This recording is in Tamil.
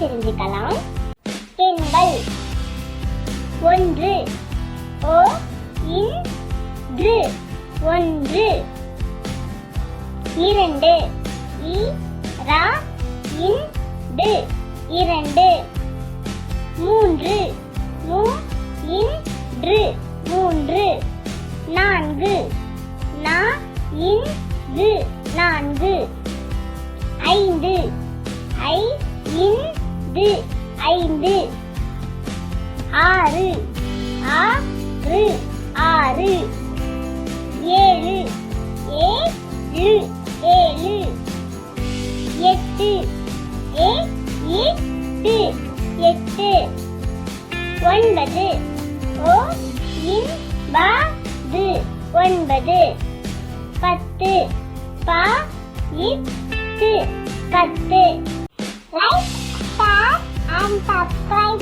தெரிஞ்சுக்கலாம். எண்கள். ஒன்று. ஓ இன்று ஒன்று. இரண்டு. இ ரா இண்டு இரண்டு. மூன்று. மு இன்று மூன்று. நான்கு. நா இன்று நான்கு. இந்து ஐந்து ஆறு ஆறு ஆறு ஏழு ஏழு ஏழு எட்டு ஏ எட்டு எட்டு ஒன்பது ஓ இன்பது ஒன்பது பத்து பா இத்து பத்து. Like subscribe.